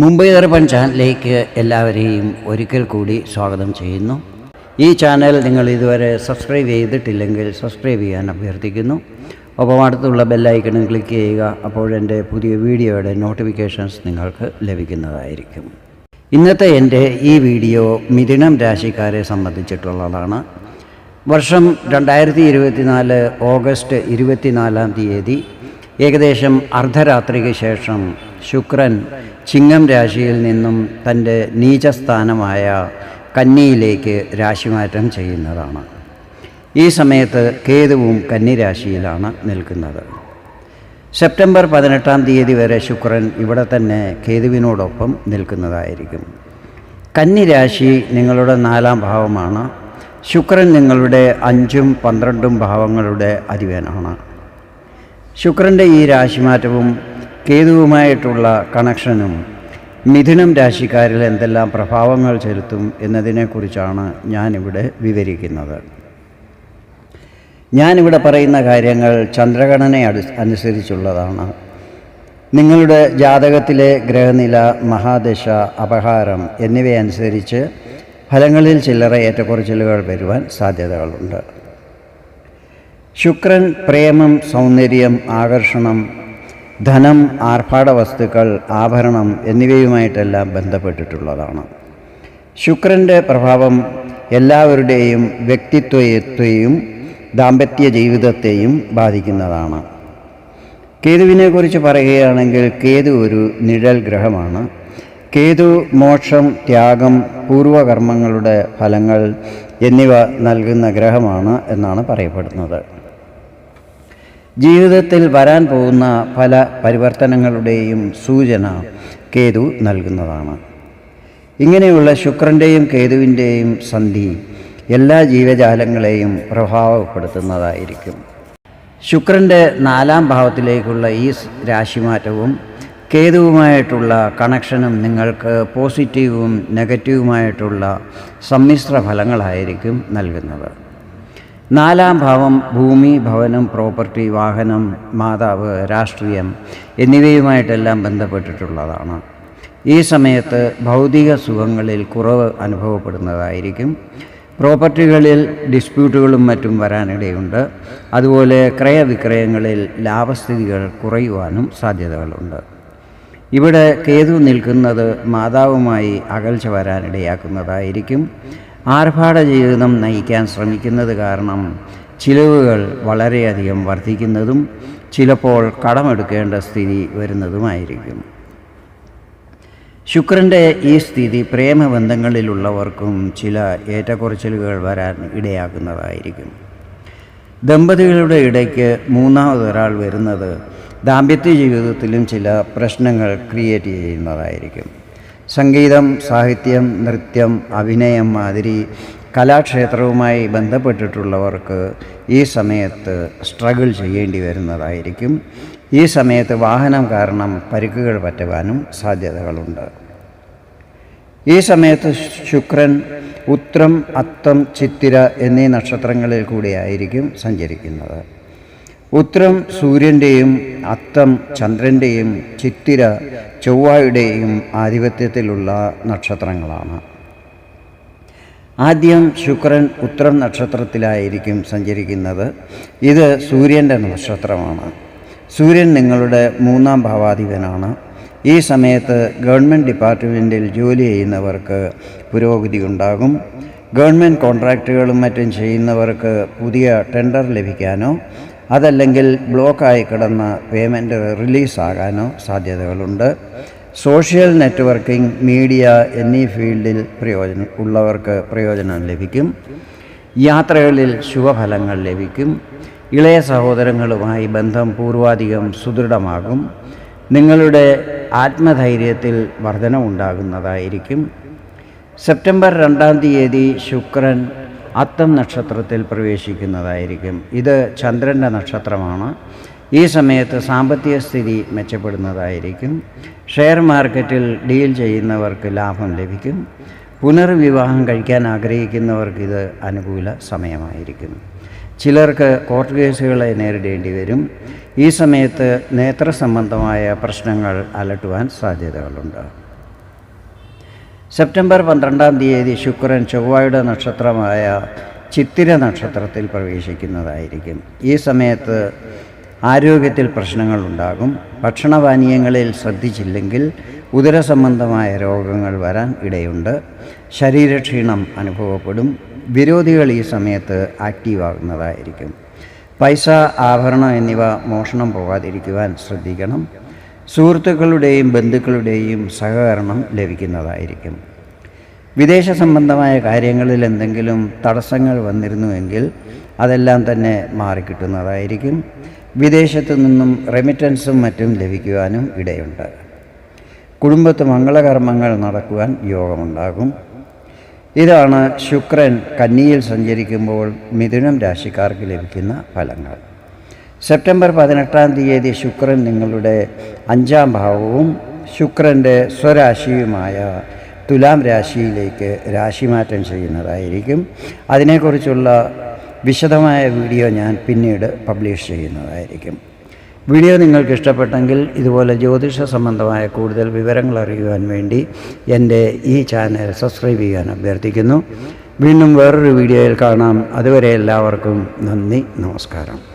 മുംബൈ ദർപ്പൺ ചാനലിലേക്ക് എല്ലാവരെയും ഒരിക്കൽ കൂടി സ്വാഗതം ചെയ്യുന്നു. ഈ ചാനൽ നിങ്ങൾ ഇതുവരെ സബ്സ്ക്രൈബ് ചെയ്തിട്ടില്ലെങ്കിൽ സബ്സ്ക്രൈബ് ചെയ്യാൻ അഭ്യർത്ഥിക്കുന്നു. ഒപ്പം അടുത്തുള്ള ബെല്ലൈക്കണും ക്ലിക്ക് ചെയ്യുക അപ്പോൾ എന്റെ പുതിയ വീഡിയോയുടെ നോട്ടിഫിക്കേഷൻസ് നിങ്ങൾക്ക് ലഭിക്കുന്നതായിരിക്കും. ഇന്നത്തെ എന്റെ ഈ വീഡിയോ മിഥുനം രാശിക്കാരെ സംബന്ധിച്ചിട്ടുള്ളതാണ്. വർഷം രണ്ടായിരത്തി ഇരുപത്തിനാല് ഓഗസ്റ്റ് ഇരുപത്തിനാലാം തീയതി ഏകദേശം അർദ്ധരാത്രിക്ക് ശേഷം ശുക്രൻ ചിങ്ങം രാശിയിൽ നിന്നും തന്റെ നീചസ്ഥാനമായ കന്നിയിലേക്ക് രാശിമാറ്റം ചെയ്യുന്നതാണ്. ഈ സമയത്ത് കേതുവും കന്നിരാശിയിലാണ് നിൽക്കുന്നത്. സെപ്റ്റംബർ പതിനെട്ടാം തീയതി വരെ ശുക്രൻ ഇവിടെ തന്നെ കേതുവിനോടൊപ്പം നിൽക്കുന്നതായിരിക്കും. കന്നി രാശി നിങ്ങളുടെ നാലാം ഭാവമാണ്. ശുക്രൻ നിങ്ങളുടെ അഞ്ചും പന്ത്രണ്ടും ഭാവങ്ങളുടെ അധിപനാണ്. ശുക്രന്റെ ഈ രാശിമാറ്റവും കേതുവുമായിട്ടുള്ള കണക്ഷനും മിഥുനം രാശിക്കാരിൽ എന്തെല്ലാം പ്രഭാവങ്ങൾ ചെലുത്തും എന്നതിനെക്കുറിച്ചാണ് ഞാനിവിടെ വിവരിക്കുന്നത്. ഞാനിവിടെ പറയുന്ന കാര്യങ്ങൾ ചന്ദ്രഗണനെ അടു അനുസരിച്ചുള്ളതാണ്. നിങ്ങളുടെ ജാതകത്തിലെ ഗ്രഹനില മഹാദശ അപഹാരം എന്നിവയനുസരിച്ച് ഫലങ്ങളിൽ ചില്ലറ ഏറ്റക്കുറച്ചിലുകൾ വരുവാൻ സാധ്യതകളുണ്ട്. ശുക്രൻ പ്രേമം സൗന്ദര്യം ആകർഷണം ധനം ആർഭാട വസ്തുക്കൾ ആഭരണം എന്നിവയുമായിട്ടെല്ലാം ബന്ധപ്പെട്ടിട്ടുള്ളതാണ്. ശുക്രന്റെ പ്രഭാവം എല്ലാവരുടെയും വ്യക്തിത്വത്തെയും ദാമ്പത്യ ജീവിതത്തെയും ബാധിക്കുന്നതാണ്. കേതുവിനെക്കുറിച്ച് പറയുകയാണെങ്കിൽ കേതു ഒരു നിഴൽ ഗ്രഹമാണ്. കേതു മോക്ഷം ത്യാഗം പൂർവകർമ്മങ്ങളുടെ ഫലങ്ങൾ എന്നിവ നൽകുന്ന ഗ്രഹമാണ് എന്നാണ് പറയപ്പെടുന്നത്. ജീവിതത്തിൽ വരാൻ പോകുന്ന പല പരിവർത്തനങ്ങളുടെയും സൂചന കേതു നൽകുന്നതാണ്. ഇങ്ങനെയുള്ള ശുക്രന്റെയും കേതുവിന്റെയും സന്ധി എല്ലാ ജീവജാലങ്ങളെയും പ്രഭാവപ്പെടുത്തുന്നതായിരിക്കും. ശുക്രന്റെ നാലാം ഭാവത്തിലേക്കുള്ള ഈ രാശിമാറ്റവും കേതുവുമായിട്ടുള്ള കണക്ഷനും നിങ്ങൾക്ക് പോസിറ്റീവും നെഗറ്റീവുമായിട്ടുള്ള സമ്മിശ്ര ഫലങ്ങളായിരിക്കും നൽകുന്നത്. നാലാം ഭാവം ഭൂമി ഭവനം പ്രോപ്പർട്ടി വാഹനം മാതാവ് രാഷ്ട്രീയം എന്നിവയുമായിട്ടെല്ലാം ബന്ധപ്പെട്ടിട്ടുള്ളതാണ്. ഈ സമയത്ത് ഭൗതിക സുഖങ്ങളിൽ കുറവ് അനുഭവപ്പെടുന്നതായിരിക്കും. പ്രോപ്പർട്ടികളിൽ ഡിസ്പ്യൂട്ടുകളും മറ്റും വരാനിടയുണ്ട്. അതുപോലെ ക്രയവിക്രയങ്ങളിൽ ലാഭസ്ഥിതികൾ കുറയുവാനും സാധ്യതകളുണ്ട്. ഇവിടെ കേതു നിൽക്കുന്നത് മാതാവുമായി അകൽച്ച വരാനിടയാക്കുന്നതായിരിക്കും. ആർഭാട ജീവിതം നയിക്കാൻ ശ്രമിക്കുന്നത് കാരണം ചിലവുകൾ വളരെയധികം വർദ്ധിക്കുന്നതും ചിലപ്പോൾ കടമെടുക്കേണ്ട സ്ഥിതി വരുന്നതുമായിരിക്കും. ശുക്രന്റെ ഈ സ്ഥിതി പ്രേമബന്ധങ്ങളിലുള്ളവർക്കും ചില ഏറ്റക്കുറച്ചിലുകൾ വരാൻ ഇടയാക്കുന്നതായിരിക്കും ദമ്പതികളുടെ ഇടയ്ക്ക് മൂന്നാമതൊരാൾ വരുന്നത് ദാമ്പത്യ ജീവിതത്തിലും ചില പ്രശ്നങ്ങൾ ക്രിയേറ്റ് ചെയ്യുന്നതായിരിക്കും. സംഗീതം സാഹിത്യം നൃത്യം അഭിനയം മാതിരി കലാക്ഷേത്രവുമായി ബന്ധപ്പെട്ടിട്ടുള്ളവർക്ക് ഈ സമയത്ത് സ്ട്രഗിൾ ചെയ്യേണ്ടി വരുന്നതായിരിക്കും. ഈ സമയത്ത് വാഹനം കാരണം പരിക്കുകൾ പറ്റുവാനും സാധ്യതകളുണ്ട്. ഈ സമയത്ത് ശുക്രൻ ഉത്രം അത്തം ചിത്തിര എന്നീ നക്ഷത്രങ്ങളിൽ കൂടിയായിരിക്കും സഞ്ചരിക്കുന്നത്. ഉത്രം സൂര്യന്റെയും അത്തം ചന്ദ്രന്റെയും ചിത്തിര ചൊവ്വായുടെയും ആധിപത്യത്തിലുള്ള നക്ഷത്രങ്ങളാണ്. ആദ്യം ശുക്രൻ ഉത്തരം നക്ഷത്രത്തിലായിരിക്കും സഞ്ചരിക്കുന്നത്. ഇത് സൂര്യന്റെ നക്ഷത്രമാണ്. സൂര്യൻ നിങ്ങളുടെ മൂന്നാം ഭാവാധിപനാണ്. ഈ സമയത്ത് ഗവൺമെന്റ് ഡിപ്പാർട്ട്മെന്റിൽ ജോലി ചെയ്യുന്നവർക്ക് പുരോഗതി ഉണ്ടാകും. ഗവൺമെന്റ് കോൺട്രാക്റ്റുകളും മറ്റും ചെയ്യുന്നവർക്ക് പുതിയ ടെൻഡർ ലഭിക്കാനോ അതല്ലെങ്കിൽ ബ്ലോക്കായി കിടന്ന പേയ്മെന്റ് റിലീസാകാനോ സാധ്യതകളുണ്ട്. സോഷ്യൽ നെറ്റ്വർക്കിംഗ് മീഡിയ എന്നീ ഫീൽഡിൽ പ്രയോജനം ഉള്ളവർക്ക് പ്രയോജനം ലഭിക്കും. യാത്രകളിൽ ശുഭഫലങ്ങൾ ലഭിക്കും. ഇളയ സഹോദരങ്ങളുമായി ബന്ധം പൂർവാധികം സുദൃഢമാകും. നിങ്ങളുടെ ആത്മധൈര്യത്തിൽ വർധനമുണ്ടാകുന്നതായിരിക്കും സെപ്റ്റംബർ രണ്ടാം തീയതി ശുക്രൻ അത്തം നക്ഷത്രത്തിൽ പ്രവേശിക്കുന്നതായിരിക്കും. ഇത് ചന്ദ്രന്റെ നക്ഷത്രമാണ്. ഈ സമയത്ത് സാമ്പത്തിക സ്ഥിതി മെച്ചപ്പെടുന്നതായിരിക്കും. ഷെയർ മാർക്കറ്റിൽ ഡീൽ ചെയ്യുന്നവർക്ക് ലാഭം ലഭിക്കും. പുനർവിവാഹം കഴിക്കാൻ ആഗ്രഹിക്കുന്നവർക്ക് ഇത് അനുകൂല സമയമായിരിക്കും. ചിലർക്ക് കോർട്ട് കേസുകളെ നേരിടേണ്ടി വരും. ഈ സമയത്ത് നേത്ര സംബന്ധമായ പ്രശ്നങ്ങൾ അലട്ടുവാൻ സാധ്യതകളുണ്ട്. സെപ്റ്റംബർ പന്ത്രണ്ടാം തീയതി ശുക്രൻ ചൊവ്വയുടെ നക്ഷത്രമായ ചിത്തിര നക്ഷത്രത്തിൽ പ്രവേശിക്കുന്നതായിരിക്കും. ഈ സമയത്ത് ആരോഗ്യത്തിൽ പ്രശ്നങ്ങളുണ്ടാകും ഭക്ഷണപാനീയങ്ങളിൽ ശ്രദ്ധിച്ചില്ലെങ്കിൽ ഉദരസംബന്ധമായ രോഗങ്ങൾ വരാൻ ഇടയുണ്ട്. ശരീരക്ഷീണം അനുഭവപ്പെടും. വിരോധികൾ ഈ സമയത്ത് ആക്റ്റീവാകുന്നതായിരിക്കും. പൈസ ആഭരണം എന്നിവ മോഷണം പോകാതിരിക്കുവാൻ ശ്രദ്ധിക്കണം. സുഹൃത്തുക്കളുടെയും ബന്ധുക്കളുടെയും സഹകരണം ലഭിക്കുന്നതായിരിക്കും. വിദേശ സംബന്ധമായ കാര്യങ്ങളിൽ എന്തെങ്കിലും തടസ്സങ്ങൾ വന്നിരുന്നുവെങ്കിൽ അതെല്ലാം തന്നെ മാറിക്കിട്ടുന്നതായിരിക്കും. വിദേശത്തു നിന്നും റെമിറ്റൻസും മറ്റും ലഭിക്കുവാനും ഇടയുണ്ട്. കുടുംബത്ത് മംഗളകർമ്മങ്ങൾ നടക്കുവാൻ യോഗമുണ്ടാകും. ഇതാണ് ശുക്രൻ കന്നിയിൽ സഞ്ചരിക്കുമ്പോൾ മിഥുനം രാശിക്കാർക്ക് ലഭിക്കുന്ന ഫലങ്ങൾ. സെപ്റ്റംബർ പതിനെട്ടാം തീയതി ശുക്രൻ നിങ്ങളുടെ അഞ്ചാം ഭാവവും ശുക്രന്റെ സ്വരാശിയുമായ തുലാം രാശിയിലേക്ക് രാശിമാറ്റം ചെയ്യുന്നതായിരിക്കും. അതിനെക്കുറിച്ചുള്ള വിശദമായ വീഡിയോ ഞാൻ പിന്നീട് പബ്ലിഷ് ചെയ്യുന്നതായിരിക്കും. വീഡിയോ നിങ്ങൾക്ക് ഇഷ്ടപ്പെട്ടെങ്കിൽ ഇതുപോലെ ജ്യോതിഷ സംബന്ധമായ കൂടുതൽ വിവരങ്ങൾ അറിയുവാൻ വേണ്ടി എന്റെ ഈ ചാനൽ സബ്സ്ക്രൈബ് ചെയ്യാൻ അഭ്യർത്ഥിക്കുന്നു. വീണ്ടും വേറൊരു വീഡിയോയിൽ കാണാം. അതുവരെ എല്ലാവർക്കും നന്ദി നമസ്കാരം.